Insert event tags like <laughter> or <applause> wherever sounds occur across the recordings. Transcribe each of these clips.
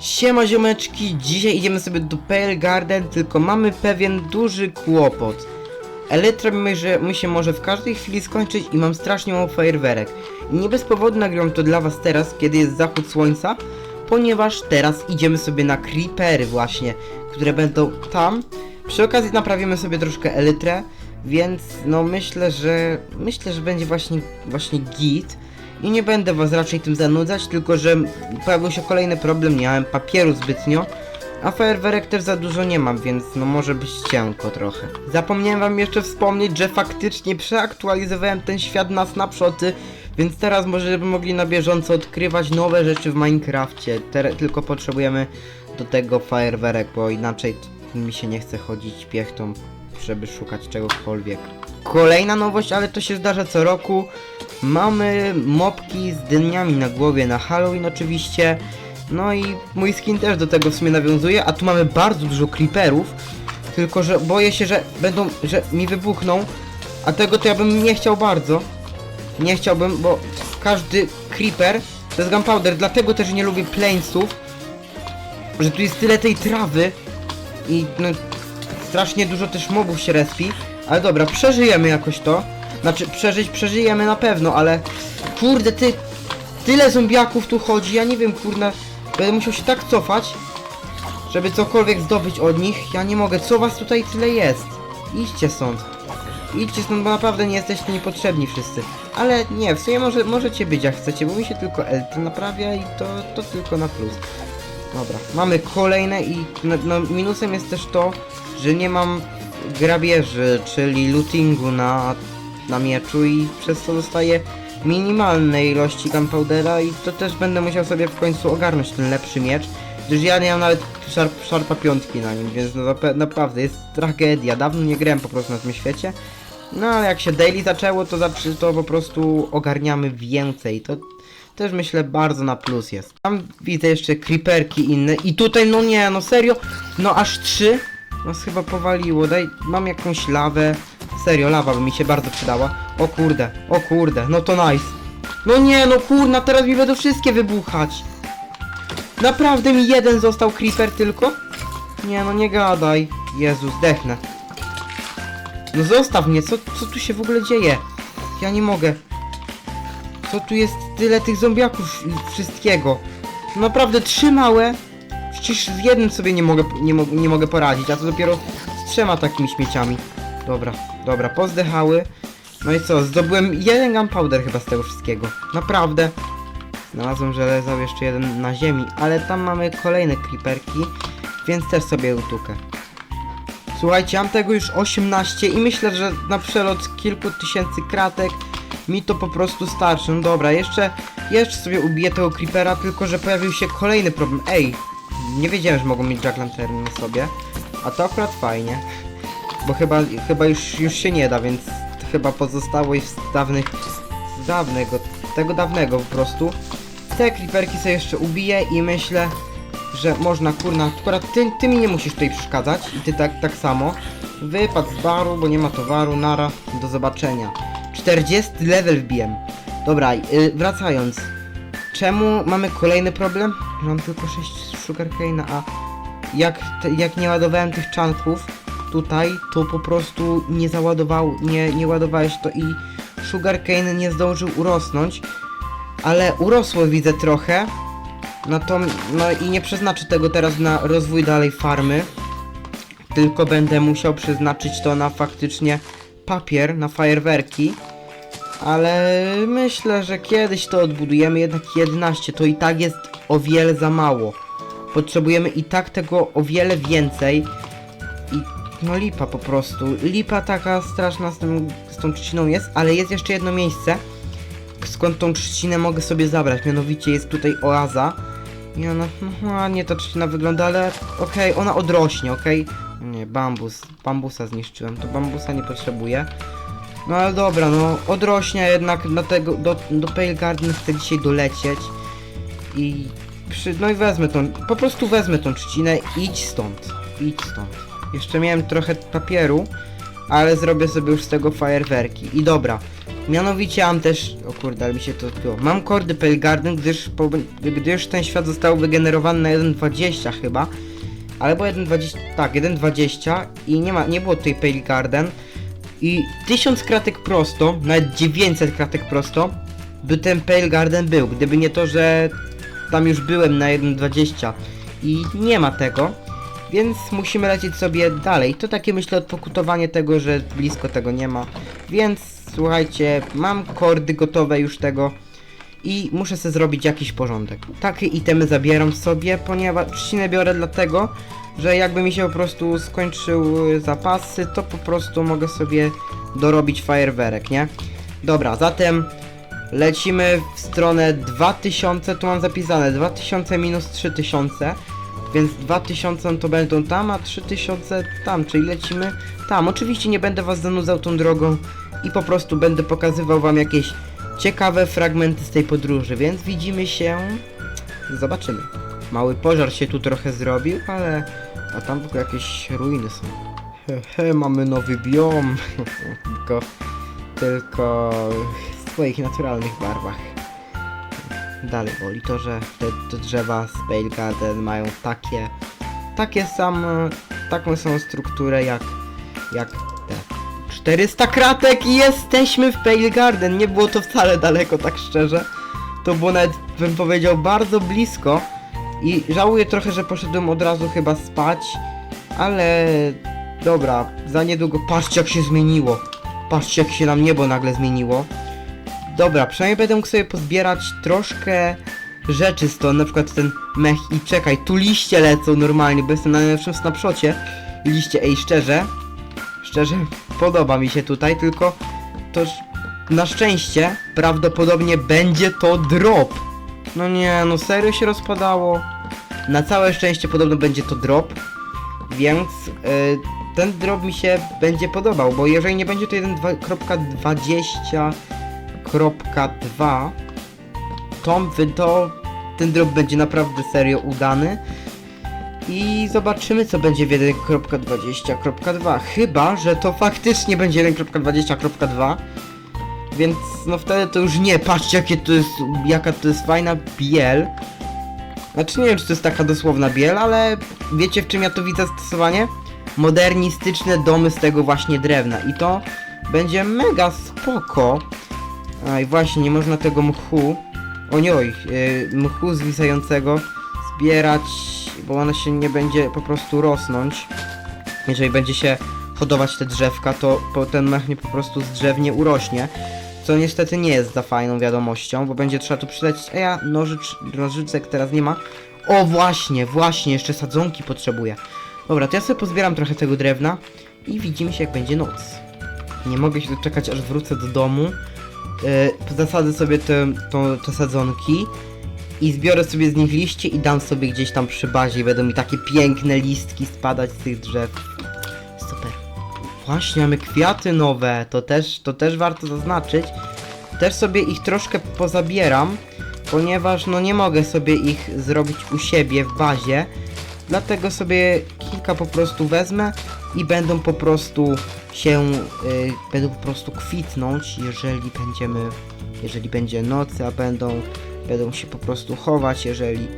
Siema ziomeczki, dzisiaj idziemy sobie do Pale Garden, tylko mamy pewien duży kłopot. Elytra mi, że mi się może w każdej chwili skończyć i mam strasznie mało fajerwerek. Nie bez powodu nagrywam to dla was teraz, kiedy jest zachód słońca, ponieważ teraz idziemy sobie na creepery właśnie, które będą tam. Przy okazji naprawimy sobie troszkę elytrę, więc no myślę, że myślę, że będzie właśnie właśnie git. I nie będę was raczej tym zanudzać, tylko że pojawił się kolejny problem, nie miałem papieru zbytnio, a fajerwerek też za dużo nie mam, więc no może być cienko trochę. Zapomniałem wam jeszcze wspomnieć, że faktycznie przeaktualizowałem ten świat na snapshoty, więc teraz możemy mogli na bieżąco odkrywać nowe rzeczy w Minecrafcie. Tere- tylko potrzebujemy do tego fajerwerek, bo inaczej mi się nie chce chodzić piechtą, żeby szukać czegokolwiek. Kolejna nowość, ale to się zdarza co roku. Mamy mopki z dyniami na głowie na Halloween oczywiście. No i mój skin też do tego w sumie nawiązuje, a tu mamy bardzo dużo creeperów. Tylko, że boję się, że będą, że mi wybuchną. A tego to ja bym nie chciał bardzo. Nie chciałbym, bo każdy creeper to jest gunpowder, dlatego też nie lubię planesów. Że tu jest tyle tej trawy i no strasznie dużo też mobów się respi. Ale dobra, przeżyjemy jakoś to. Znaczy, przeżyć przeżyjemy na pewno, ale... Kurde, ty... Tyle zombiaków tu chodzi, ja nie wiem, kurna... Będę musiał się tak cofać, żeby cokolwiek zdobyć od nich. Ja nie mogę, co was tutaj tyle jest? Idźcie stąd. Idźcie stąd, bo naprawdę nie jesteście niepotrzebni wszyscy. Ale nie, w sumie może, możecie być jak chcecie, bo mi się tylko Elty naprawia i to, to tylko na plus. Dobra, mamy kolejne i no, no, minusem jest też to, że nie mam grabieży, czyli lootingu na, na mieczu i przez to dostaję minimalne ilości gunpowdera i to też będę musiał sobie w końcu ogarnąć ten lepszy miecz, gdyż ja nie mam nawet szarp, szarpa piątki na nim, więc no, naprawdę jest tragedia, dawno nie grałem po prostu na tym świecie, no ale jak się daily zaczęło, to, to po prostu ogarniamy więcej, to też myślę bardzo na plus jest. Tam widzę jeszcze creeperki inne i tutaj no nie, no serio, no aż trzy? Nas chyba powaliło, daj, mam jakąś lawę. Serio, lawa by mi się bardzo przydała. O kurde, o kurde, no to nice. No nie, no kurna, teraz mi będą wszystkie wybuchać. Naprawdę mi jeden został creeper tylko? Nie, no nie gadaj. Jezu, zdechnę. No zostaw mnie, co, co tu się w ogóle dzieje? Ja nie mogę. Co tu jest tyle tych zombiaków wszystkiego? Naprawdę trzy małe. Przecież z jednym sobie nie mogę, nie, mo nie mogę poradzić, a to dopiero z trzema takimi śmieciami. Dobra, dobra, pozdechały. No i co, zdobyłem jeden gunpowder chyba z tego wszystkiego. Naprawdę. Znalazłem, że leżał jeszcze jeden na ziemi, ale tam mamy kolejne creeperki, więc też sobie utukę. Słuchajcie, mam tego już 18 i myślę, że na przelot kilku tysięcy kratek mi to po prostu starczy. No dobra, jeszcze, jeszcze sobie ubiję tego creepera, tylko że pojawił się kolejny problem. Ej, nie wiedziałem, że mogą mieć jack lantern na sobie, a to akurat fajnie. Bo chyba, chyba już, już się nie da, więc chyba pozostało i z dawnych, z dawnego, tego dawnego po prostu. Te creeperki sobie jeszcze ubiję i myślę, że można, kurna, akurat ty, ty mi nie musisz tutaj przeszkadzać i ty tak, tak samo. Wypad z baru, bo nie ma towaru, nara, do zobaczenia. 40 level wbiłem. Dobra, yy, wracając. Czemu mamy kolejny problem? Mam tylko 6 sugarcane'a, a jak, jak nie ładowałem tych czanków tutaj, to po prostu nie załadował, nie, nie ładowałeś to i sugarcane nie zdążył urosnąć. Ale urosło widzę trochę. No to, no i nie przeznaczę tego teraz na rozwój dalej farmy. Tylko będę musiał przeznaczyć to na faktycznie papier, na fajerwerki. Ale myślę, że kiedyś to odbudujemy, jednak 11 to i tak jest o wiele za mało. Potrzebujemy i tak tego o wiele więcej. I no lipa po prostu. Lipa taka straszna z, tym, z tą trzciną jest, ale jest jeszcze jedno miejsce, skąd tą trzcinę mogę sobie zabrać. Mianowicie jest tutaj oaza. I ona, no ładnie ta trzcina wygląda, ale okej, ona odrośnie, okej? Nie, bambus. Bambusa zniszczyłem, to bambusa nie potrzebuję. No ale dobra, no odrośnie jednak na tego, do, do Pale Garden chcę dzisiaj dolecieć. I przy, no i wezmę tą, po prostu wezmę tą trzcinę, idź stąd, idź stąd. Jeszcze miałem trochę papieru, ale zrobię sobie już z tego fajerwerki. I dobra, mianowicie mam też, o kurde, ale mi się to odbiło. Mam kordy Pale Garden, gdyż, po, gdyż ten świat został wygenerowany na 1.20 chyba. Albo 1.20, tak, 1.20 i nie ma, nie było tutaj Pale Garden. I 1000 kratek prosto, nawet 900 kratek prosto, by ten Pale Garden był. Gdyby nie to, że tam już byłem na 1.20 i nie ma tego, więc musimy lecieć sobie dalej. To takie myślę odpokutowanie tego, że blisko tego nie ma. Więc słuchajcie, mam kordy gotowe już tego i muszę sobie zrobić jakiś porządek. Takie itemy zabieram sobie, ponieważ trzcinę biorę dlatego, że jakby mi się po prostu skończyły zapasy, to po prostu mogę sobie dorobić fajerwerek, nie? Dobra, zatem lecimy w stronę 2000, tu mam zapisane 2000 minus 3000, więc 2000 to będą tam, a 3000 tam, czyli lecimy tam. Oczywiście nie będę was zanudzał tą drogą i po prostu będę pokazywał wam jakieś ciekawe fragmenty z tej podróży, więc widzimy się, zobaczymy. Mały pożar się tu trochę zrobił, ale a tam w ogóle jakieś ruiny są. He, he mamy nowy biom, <laughs> tylko, tylko w swoich naturalnych barwach. Dalej boli to, że te, te drzewa z Pale Garden mają takie, takie same, taką samą strukturę jak, jak te. 400 kratek i jesteśmy w Pale Garden, nie było to wcale daleko, tak szczerze. To było nawet, bym powiedział, bardzo blisko. I żałuję trochę, że poszedłem od razu chyba spać, ale dobra, za niedługo, patrzcie jak się zmieniło. Patrzcie jak się nam niebo nagle zmieniło. Dobra, przynajmniej będę mógł sobie pozbierać troszkę rzeczy stąd, na przykład ten mech i czekaj, tu liście lecą normalnie, bo jestem na najlepszym snapshocie. Liście, ej, szczerze, szczerze, podoba mi się tutaj, tylko to na szczęście prawdopodobnie będzie to drop. No nie, no serio się rozpadało. Na całe szczęście podobno będzie to drop, więc yy, ten drop mi się będzie podobał, bo jeżeli nie będzie to 1.20 2.2 tom, to ten drop będzie naprawdę serio udany. I zobaczymy co będzie w 1.20.2 Chyba, że to faktycznie będzie 1.20.2 Więc no wtedy to już nie, patrzcie jakie to jest, jaka to jest fajna biel. Znaczy nie wiem czy to jest taka dosłowna biel, ale wiecie w czym ja to widzę stosowanie? Modernistyczne domy z tego właśnie drewna. I to będzie mega spoko. A i właśnie, nie można tego mchu, onioj, yy, mchu zwisającego zbierać, bo ona się nie będzie po prostu rosnąć. Jeżeli będzie się hodować te drzewka, to ten mech nie po prostu z drzew nie urośnie. Co niestety nie jest za fajną wiadomością, bo będzie trzeba tu przylecieć. A ja nożycz, nożyczek teraz nie ma. O właśnie, właśnie, jeszcze sadzonki potrzebuję. Dobra, to ja sobie pozbieram trochę tego drewna i widzimy się jak będzie noc. Nie mogę się doczekać aż wrócę do domu. Yy, zasadzę sobie te, to, te sadzonki i zbiorę sobie z nich liście i dam sobie gdzieś tam przy bazie i będą mi takie piękne listki spadać z tych drzew. Super. Właśnie, mamy kwiaty nowe, to też, to też warto zaznaczyć. Też sobie ich troszkę pozabieram, ponieważ no nie mogę sobie ich zrobić u siebie w bazie. Dlatego sobie kilka po prostu wezmę i będą po prostu się, y, będą po prostu kwitnąć, jeżeli będziemy, jeżeli będzie noc, a będą, będą się po prostu chować, jeżeli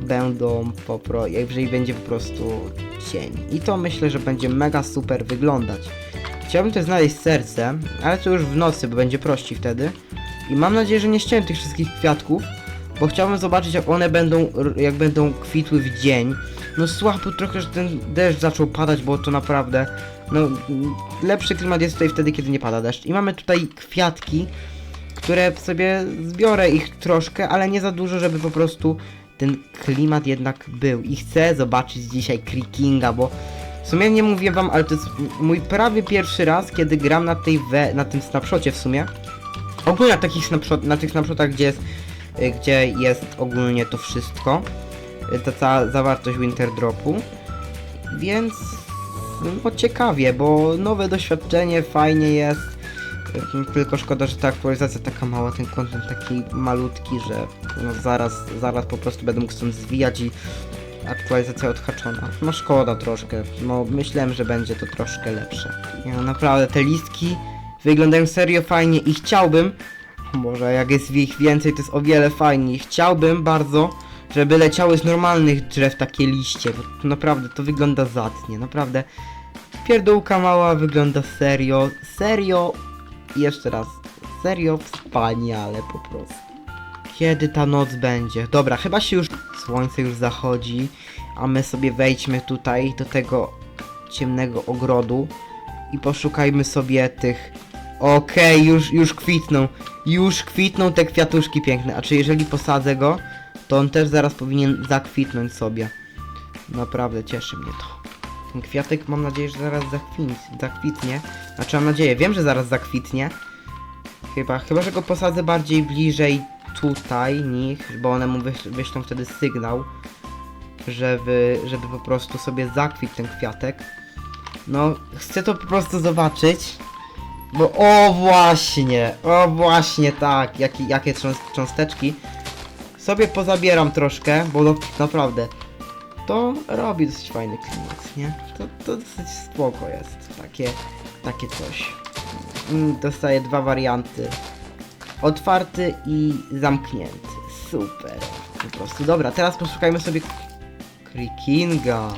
będą po pro, jeżeli będzie po prostu cień. I to myślę, że będzie mega super wyglądać. Chciałbym też znaleźć serce, ale to już w nocy, bo będzie prościej wtedy. I mam nadzieję, że nie ściąłem tych wszystkich kwiatków, bo chciałbym zobaczyć jak one będą, jak będą kwitły w dzień. No słabo trochę, że ten deszcz zaczął padać, bo to naprawdę, no lepszy klimat jest tutaj wtedy, kiedy nie pada deszcz. I mamy tutaj kwiatki, które sobie zbiorę ich troszkę, ale nie za dużo, żeby po prostu ten klimat jednak był. I chcę zobaczyć dzisiaj Creakinga, bo w sumie nie mówię wam, ale to jest mój prawie pierwszy raz, kiedy gram na tej we, na tym snapshocie w sumie. Ogólnie na takich snapshot, na tych snapshotach, gdzie jest, gdzie jest ogólnie to wszystko. y, Ta cała zawartość Winter Dropu. Więc no ciekawie, bo nowe doświadczenie, fajnie jest. Y, Tylko szkoda, że ta aktualizacja taka mała, ten content taki malutki, że no zaraz, zaraz po prostu będę mógł stąd zwijać i aktualizacja odhaczona. No szkoda troszkę, no myślałem, że będzie to troszkę lepsze. No naprawdę, te listki wyglądają serio fajnie i chciałbym, może jak jest ich więcej, to jest o wiele fajniej. Chciałbym bardzo, żeby leciały z normalnych drzew takie liście, bo to naprawdę to wygląda zacnie, naprawdę. Pierdółka mała wygląda serio, serio, jeszcze raz, serio wspaniale po prostu. Kiedy ta noc będzie? Dobra, chyba się już słońce już zachodzi, a my sobie wejdźmy tutaj do tego ciemnego ogrodu i poszukajmy sobie tych. Okej, już, już kwitną. Już kwitną te kwiatuszki piękne. A czy jeżeli posadzę go, to on też zaraz powinien zakwitnąć sobie. Naprawdę cieszy mnie to. Ten kwiatek mam nadzieję, że zaraz zakwit, zakwitnie. Znaczy mam nadzieję, wiem, że zaraz zakwitnie. Chyba, chyba, że go posadzę bardziej bliżej tutaj nich, bo one mu wyś, wyślą wtedy sygnał, żeby, żeby po prostu sobie zakwitł ten kwiatek. No, chcę to po prostu zobaczyć. Bo o właśnie, o właśnie tak, jakie, jakie cząst- cząsteczki. Sobie pozabieram troszkę, bo naprawdę to robi dosyć fajny klimat, nie? To, to dosyć spoko jest, takie, takie coś. Mm, Dostaję dwa warianty. Otwarty i zamknięty. Super. Po prostu. Dobra, teraz poszukajmy sobie Krikinga.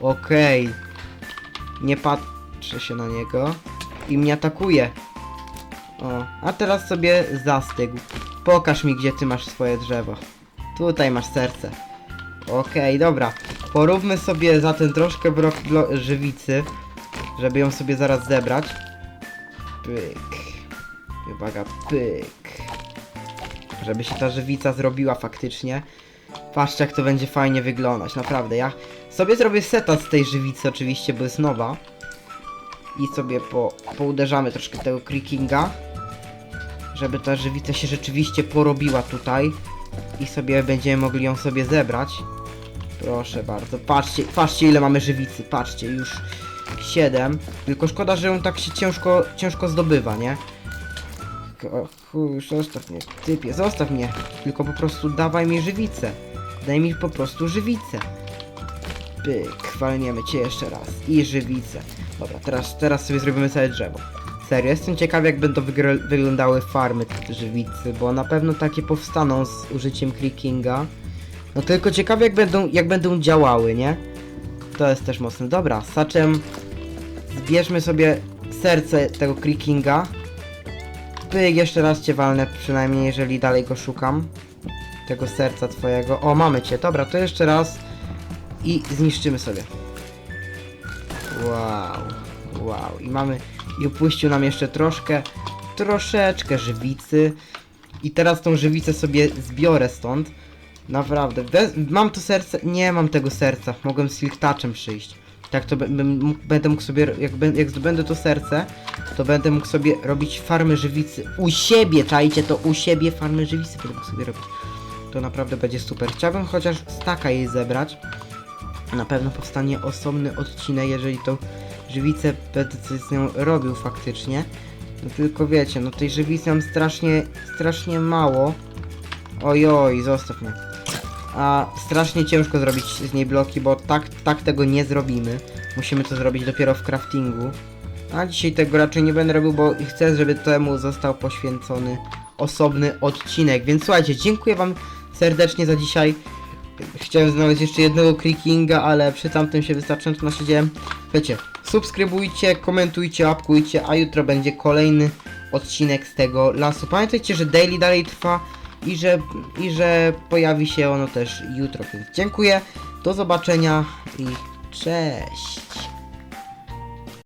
Okej. Nie patrzę się na niego. I mnie atakuje. O, a teraz sobie zastygł. Pokaż mi, gdzie ty masz swoje drzewo. Tutaj masz serce. Okej, dobra. Poróbmy sobie zatem troszkę bro- żywicy, żeby ją sobie zaraz zebrać. Pyk. Uwaga, pyk. Żeby się ta żywica zrobiła faktycznie. Patrzcie jak to będzie fajnie wyglądać, naprawdę. Ja sobie zrobię seta z tej żywicy oczywiście, bo jest nowa. I sobie po, pouderzamy troszkę tego creakinga. Żeby ta żywica się rzeczywiście porobiła tutaj. I sobie będziemy mogli ją sobie zebrać. Proszę bardzo. Patrzcie, patrzcie ile mamy żywicy. Patrzcie, już 7. Tylko szkoda, że ją tak się ciężko, ciężko zdobywa, nie? Chuj, zostaw mnie, typie, zostaw mnie. Tylko po prostu dawaj mi żywicę. Daj mi po prostu żywicę. Pyk, walniemy cię jeszcze raz. I żywicę. Dobra, teraz, teraz sobie zrobimy całe drzewo. Serio, jestem ciekaw jak będą wyglądały farmy żywicy, bo na pewno takie powstaną z użyciem clickinga. No tylko ciekawe jak będą, jak będą działały, nie? To jest też mocne. Dobra, saczem zbierzmy sobie serce tego clickinga. Pyk, jeszcze raz cię walnę, przynajmniej jeżeli dalej go szukam. Tego serca twojego. O, mamy cię. Dobra, to jeszcze raz. I zniszczymy sobie. Wow. Wow. I mamy... I upuścił nam jeszcze troszkę... Troszeczkę żywicy. I teraz tą żywicę sobie zbiorę stąd. Naprawdę. Bez, mam to serce? Nie mam tego serca. Mogłem Silk Touchem przyjść. Tak to będę mógł sobie, jak, jak zdobędę to serce, to będę mógł sobie robić farmy żywicy u siebie, czajcie to u siebie farmy żywicy będę mógł sobie robić. To naprawdę będzie super. Chciałbym chociaż staka jej zebrać. Na pewno powstanie osobny odcinek, jeżeli tą żywicę będę coś z nią robił faktycznie. No tylko wiecie, no tej żywicy mam strasznie, strasznie mało. Ojoj, zostaw mnie. A strasznie ciężko zrobić z niej bloki, bo tak, tak tego nie zrobimy. Musimy to zrobić dopiero w craftingu. A dzisiaj tego raczej nie będę robił, bo chcę, żeby temu został poświęcony osobny odcinek. Więc słuchajcie, dziękuję wam serdecznie za dzisiaj. Chciałem znaleźć jeszcze jednego clickinga, ale przy tamtym się wystarczająco nasiedziałem. Wiecie, subskrybujcie, komentujcie, apkujcie, a jutro będzie kolejny odcinek z tego lasu. Pamiętajcie, że daily dalej trwa i że, i że pojawi się ono też jutro. Więc dziękuję, do zobaczenia i cześć.